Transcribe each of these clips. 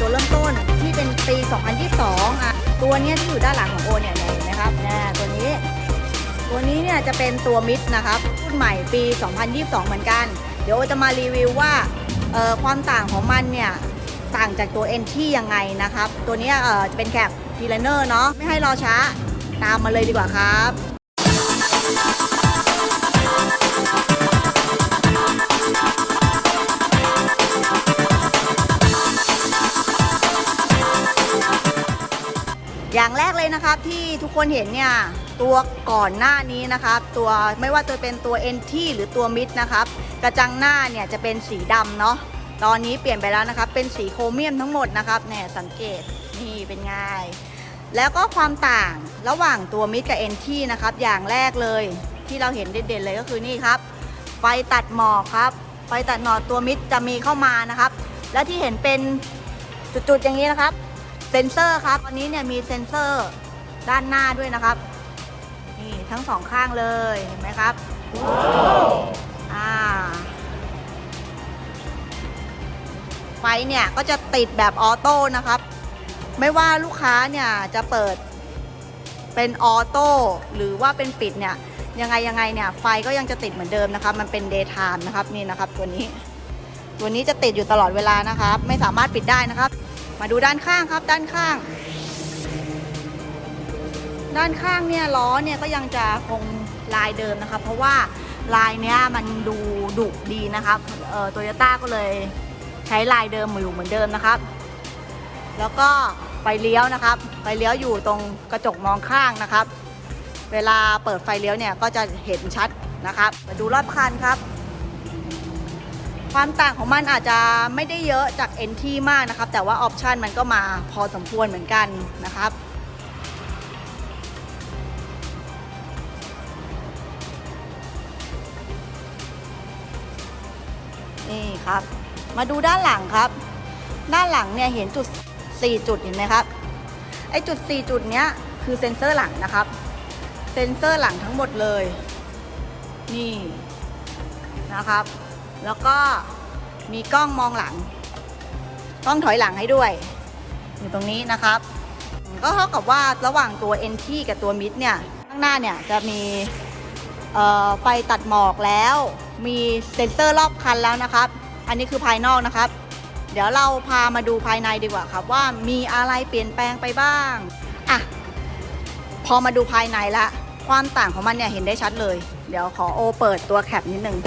ตัวเริ่มต้นที่เป็นปี 2022อะตัวเนี้ยที่อยู่ด้านหลังของโอเนี่ยเห็นไหมครับนี่ตัวนี้ ตัวนี้เนี่ยจะเป็นตัวมิดนะครับรุ่นใหม่ปี 2022 เหมือนกัน เดี๋ยวโอจะมารีวิวว่าเอ่อความต่างของมันเนี่ยต่างจากตัวเอ็นที่ยังไงนะครับ ตัวเนี้ยเอ่อจะเป็นแคปทีเลเนอร์เนาะไม่ให้รอช้า ตามมาเลยดีกว่าครับ อย่างแรกเลยนะครับที่ทุกคนเห็นเนี่ย ตัวก่อนหน้านี้นะครับ ตัวไม่ว่าจะเป็นตัวเอนที่หรือตัวมิดนะครับ กระจังหน้าเนี่ยจะเป็นสีดำเนาะตอนนี้เปลี่ยนไปแล้วนะครับ เป็นสีโครเมียมทั้งหมดนะครับเนี่ยสังเกตนี่เป็นไงแล้วก็ความต่างระหว่างตัวมิดกับเอนที่นะครับ อย่างแรกเลยที่เราเห็นเด่นๆเลยก็คือนี่ครับ ไฟตัดหมอกครับ ไฟตัดหมอกตัวมิดจะมีเข้ามานะครับ และที่เห็นเป็นจุดๆอย่างนี้นะครับ เซนเซอร์ครับอันนี้เนี่ยมีเซนเซอร์ด้านหน้าด้วยนะครับ นี่ทั้งสองข้างเลยเห็นไหมครับอ่า ไฟเนี่ยก็จะติดแบบออโต้นะครับ ไม่ว่าลูกค้าเนี่ยจะเปิดเป็นออโต้หรือว่าเป็นปิดเนี่ยยังไงยังไงเนี่ยไฟก็ยังจะติดเหมือนเดิมนะครับ มันเป็น daytime นะครับนี่นะครับตัวนี้ ตัวนี้จะติดอยู่ตลอดเวลานะครับ ไม่สามารถปิดได้นะครับ มาดูด้านข้างครับด้านข้าง ด้านข้างเนี่ยล้อเนี่ยก็ยังจะคงลายเดิมนะครับเพราะว่าลายเนี้ยมันดูดุดีนะครับเออโตโยต้าก็เลยใช้ลายเดิมอยู่เหมือนเดิมนะครับ แล้วก็ไฟเลี้ยวนะครับไฟเลี้ยวอยู่ตรงกระจกมองข้างนะครับ เวลาเปิดไฟเลี้ยวเนี่ยก็จะเห็นชัดนะครับ มาดูรอบคันครับ ความต่างของมันอาจจะไม่ได้เยอะจาก NT มากนะครับ แต่ว่าออปชันมันก็มาพอสมควรเหมือนกันนะครับนี่ครับ มาดูด้านหลังครับ ด้านหลังเนี่ยเห็นจุด 4 จุดเห็นไหมครับ ไอจุด 4 จุดเนี้ยคือเซ็นเซอร์หลังนะครับ เซ็นเซอร์หลังทั้งหมดเลย นี่นะครับ แล้วก็มีกล้องมองหลัง กล้องถอยหลังให้ด้วย อยู่ตรงนี้นะครับ ก็เท่ากับว่าระหว่างตัว NT กับตัวมิดเนี่ย ข้างหน้าเนี่ยจะมีไฟตัดหมอกแล้ว มีเซ็นเซอร์รอบคันแล้วนะครับ อันนี้คือภายนอกนะครับ เดี๋ยวเราพามาดูภายในดีกว่าครับว่ามีอะไรเปลี่ยนแปลงไปบ้างอะพอมาดูภายในละ ความต่างของมันเนี่ยเห็นได้ชัดเลย เดี๋ยวขอโอเปิดตัวแคปนิดนึง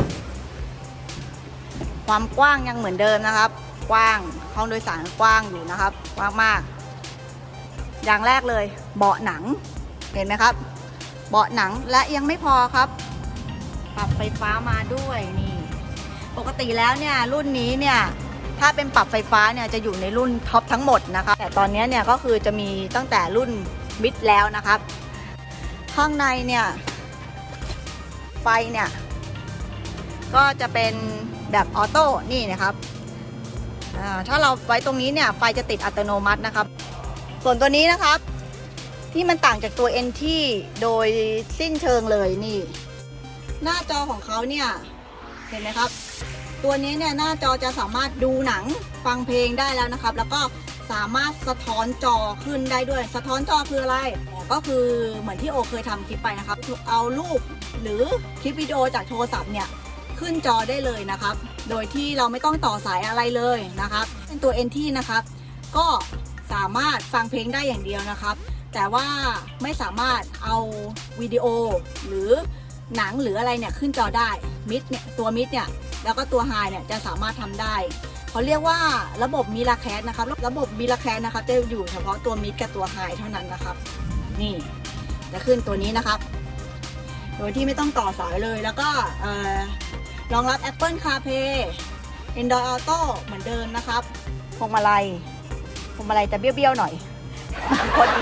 ความกว้างยังเหมือนเดิมนะครับ กว้างห้องโดยสารกว้างอยู่นะครับกว้างมาก อย่างแรกเลย เบาะหนังเห็นไหมครับ เบาะหนังและยังไม่พอครับปรับไฟฟ้ามาด้วยนี่ ปกติแล้วเนี่ยรุ่นนี้เนี่ยถ้าเป็นปรับไฟฟ้าเนี่ยจะอยู่ในรุ่นท็อปทั้งหมดนะคะแต่ตอนนี้เนี่ยก็คือจะมีตั้งแต่รุ่นมิดแล้วนะครับข้างในเนี่ยไฟเนี่ยก็จะเป็น แบบออโต้นี่นะครับถ้าเราไว้ตรงนี้เนี่ยไฟจะติดอัตโนมัตินะครับ ส่วนตัวนี้นะครับ ที่มันต่างจากตัว NT โดยสิ้นเชิงเลยนี่ หน้าจอของเขาเนี่ยเห็นไหมครับ ตัวนี้เนี่ยหน้าจอจะสามารถดูหนังฟังเพลงได้แล้วนะครับ แล้วก็สามารถสะท้อนจอขึ้นได้ด้วย สะท้อนจอคืออะไร ก็คือเหมือนที่โอเคยทำคลิปไปนะครับ เอารูปหรือคลิปวิดีโอจากโทรศัพท์เนี่ย ขึ้นจอได้เลยนะครับ โดยที่เราไม่ต้องต่อสายอะไรเลยนะครับ เป็นตัว NT นะครับ ก็สามารถฟังเพลงได้อย่างเดียวนะครับ แต่ว่าไม่สามารถเอาวิดีโอหรือหนังหรืออะไรเนี่ยขึ้นจอได้มิดเนี่ยตัวมิดเนี่ยแล้วก็ตัวไฮเนี่ยจะสามารถทำได้เขาเรียกว่าระบบมิลาแคสนะครับ ระบบมิลาแคสนะครับจะอยู่เฉพาะตัวมิดกับตัวไฮเท่านั้นนะครับ นี่จะขึ้นตัวนี้นะครับ โดยที่ไม่ต้องต่อสายเลยแล้วก็ รองรับ Apple CarPlay Android Auto เหมือนเดิมนะครับพวงมาลัยพวงมาลัยจะเบี้ยวๆหน่อยพอดี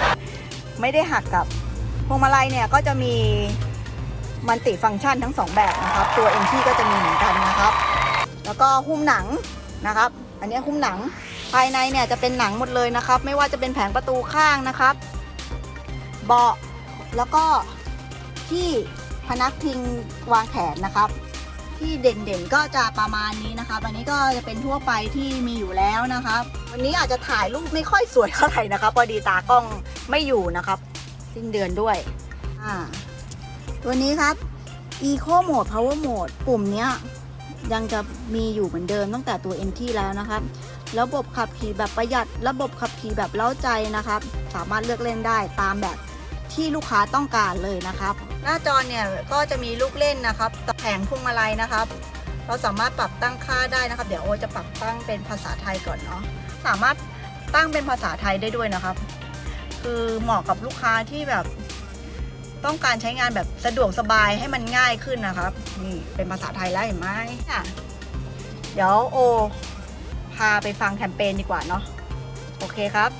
ไม่ได้หักกับพวงมาลัยเนี่ยก็จะมีมันติฟังก์ชันทั้งสองแบบนะครับ ตัว NT ก็จะมีเหมือนกันนะครับ แล้วก็หุ้มหนังนะครับ อันนี้หุ้มหนังภายในเนี่ยจะเป็นหนังหมดเลยนะครับ ไม่ว่าจะเป็นแผงประตูข้างนะครับ เบาะแล้วก็ที่พนักพิงวางแขนนะครับ ที่เด่นๆก็จะประมาณนี้นะครับ อันนี้ก็จะเป็นทั่วไปที่มีอยู่แล้วนะครับ วันนี้อาจจะถ่ายรูปไม่ค่อยสวยเท่าไหร่นะครับพอดีตากล้องไม่อยู่นะครับ สิ้นเดือนด้วยอ่าตัวนี้ครับ Eco Mode Power Mode ปุ่มเนี้ยยังจะมีอยู่เหมือนเดิมตั้งแต่ตัว NT แล้วนะครับ ระบบขับขี่แบบประหยัด ระบบขับขี่แบบเล้าใจนะครับ สามารถเลือกเล่นได้ตามแบบที่ลูกค้าต้องการเลยนะครับ หน้าจอเนี่ยก็จะมีลูกเล่นนะครับแผงพวงมาลัยนะครับ เราสามารถปรับตั้งค่าได้นะครับ เดี๋ยวโอจะปรับตั้งเป็นภาษาไทยก่อนเนาะสามารถตั้งเป็นภาษาไทยได้ด้วยนะครับ คือเหมาะกับลูกค้าที่แบบต้องการใช้งานแบบสะดวกสบายให้มันง่ายขึ้นนะครับนี่เป็นภาษาไทยแล้วเห็นไหมอะเดี๋ยวโอ พาไปฟังแคมเปญดีกว่าเนาะโอเคครับ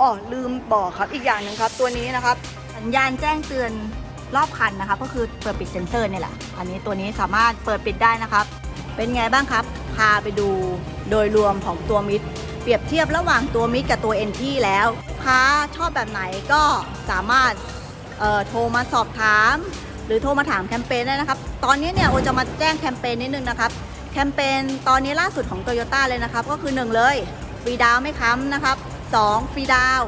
อ๋อลืมบอกครับอีกอย่างหนึ่งครับ ตัวนี้นะครับ สัญญาณแจ้งเตือน รอบคันนะครับก็คือเปิดปิดเซ็นเซอร์เนี่ยแหละ อันนี้ตัวนี้สามารถเปิดปิดได้นะครับ เป็นไงบ้างครับ พาไปดูโดยรวมของตัวมิดเปรียบเทียบระหว่างตัวมิดกับตัวเอ็นที่แล้วลูกค้าชอบแบบไหนก็สามารถโทรมาสอบถาม หรือโทรมาถามแคมเปญได้นะครับ ตอนนี้เนี่ยโอจะมาแจ้งแคมเปญนิดนึงนะครับ แคมเปญตอนนี้ล่าสุดของ Toyota เลยนะครับ ก็คือ 1 เลยฟรีดาวไม่ค้ำนะครับ 2 ฟรีดาว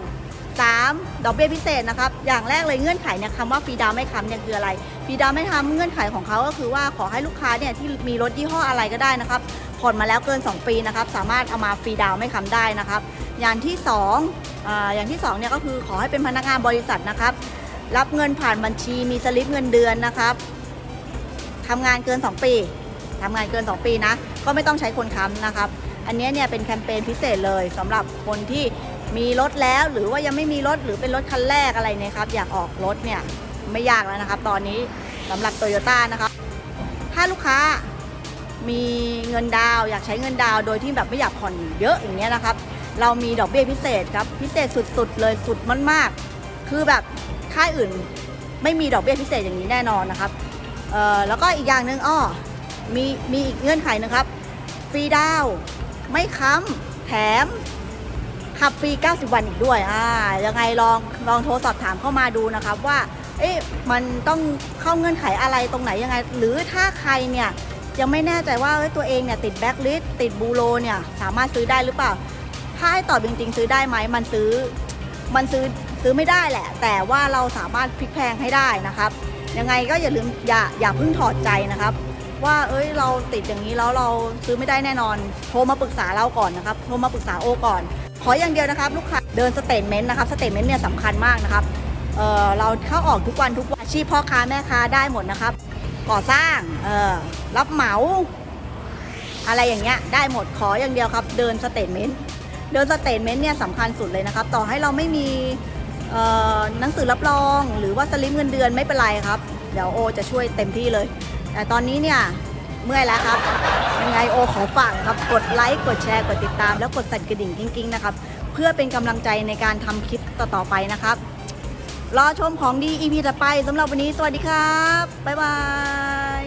3ดอกเบี้ยพิเศษนะครับ อย่างแรกเลยเงื่อนไขเนี่ยคำว่าฟรีดาวไม่ค้ำเนี่ยคืออะไรฟรีดาวไม่ค้ำเงื่อนไขของเขาก็คือว่าขอให้ลูกค้าเนี่ยที่มีรถยี่ห้ออะไรก็ได้นะครับ ผ่อนมาแล้วเกิน 2 ปีนะครับ สามารถเอามาฟรีดาวไม่ค้ำได้นะครับ อย่างที่2ออย่างที่2เนี่ยก็คือขอให้เป็นพนักงานบริษัทนะครับ รับเงินผ่านบัญชีมีสลิปเงินเดือนนะครับทำงานเกิน 2 ปีทำงานเกิน 2 ปีนะ ก็ไม่ต้องใช้คนค้ำนะครับ อันนี้เนี่ยเป็นแคมเปญพิเศษเลยสำหรับคนที่ มีรถแล้วหรือว่ายังไม่มีรถหรือเป็นรถคันแรกอะไรเนี่ยครับ อยากออกรถเนี่ยไม่ยากแล้วนะครับ ตอนนี้สำหรับโตโยต้านะครับ ถ้าลูกค้ามีเงินดาวอยากใช้เงินดาวโดยที่แบบไม่อยากผ่อนเยอะอย่างเงี้ยนะครับ เรามีดอกเบี้ยพิเศษครับ พิเศษสุดๆ เลยสุดมากๆ คือแบบค่ายอื่นไม่มีดอกเบี้ยพิเศษอย่างนี้แน่นอนนะครับเอ่อแล้วก็อีกอย่างหนึ่งอ้อมีมีอีกเงื่อนไขนะครับฟรีดาวไม่ค้ำแถม ขับฟรี 90 วันอีกด้วยอ่ายังไงลองลองโทรสอบถามเข้ามาดูนะครับว่า เอ๊ะมันต้องเข้าเงื่อนไขอะไรตรงไหนยังไง หรือถ้าใครเนี่ยยังไม่แน่ใจว่าเอ้ยตัวเองเนี่ยติดแบ็คลิสติดบูโรเนี่ยสามารถซื้อได้หรือเปล่า ถ้าให้ตอบจริงๆ ซื้อได้ไหมมันซื้อมันซื้อซื้อไม่ได้แหละ แต่ว่าเราสามารถพลิกแพลงให้ได้นะครับ ยังไงก็อย่าลืมอย่าอย่าเพิ่งถอดใจนะครับ ว่าเอ้ยเราติดอย่างนี้แล้วเราซื้อไม่ได้แน่นอน โทรมาปรึกษาเราก่อนนะครับ โทรมาปรึกษาโอก่อน ขออย่างเดียวนะครับ ลูกค้าเดินสเตทเมนต์นะครับสเตทเมนต์เนี่ยสำคัญมากนะครับเเราเข้าออกทุกวันทุกวันอาชีพพ่อค้าแม่ค้าได้หมดนะครับ ก่อสร้างรับเหมา อะไรอย่างเงี้ยได้หมดขออย่างเดียวครับ เดินสเตทเมนต์เดินสเตทเมนต์เนี่ยสำคัญสุดเลยนะครับ ต่อให้เราไม่มีหนังสือรับรอง หรือว่าสลิปเงินเดือนไม่เป็นไรครับ เดี๋ยวโอจะช่วยเต็มที่เลย แต่ตอนนี้เนี่ย เมื่อยแล้วครับ ยังไงโอขอฝากครับ กดไลค์ กดแชร์ กดติดตาม แล้วกดสั่นกระดิ่งกิ้งๆนะครับ เพื่อเป็นกำลังใจในการทำคลิปต่อๆไปนะครับ รอชมของดี EP ต่อไปสำหรับวันนี้ สวัสดีครับ บ๊ายบาย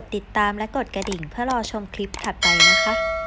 ดติดตามและกดกระดิ่งเพื่อรอชมคลิปถัดไปนะคะ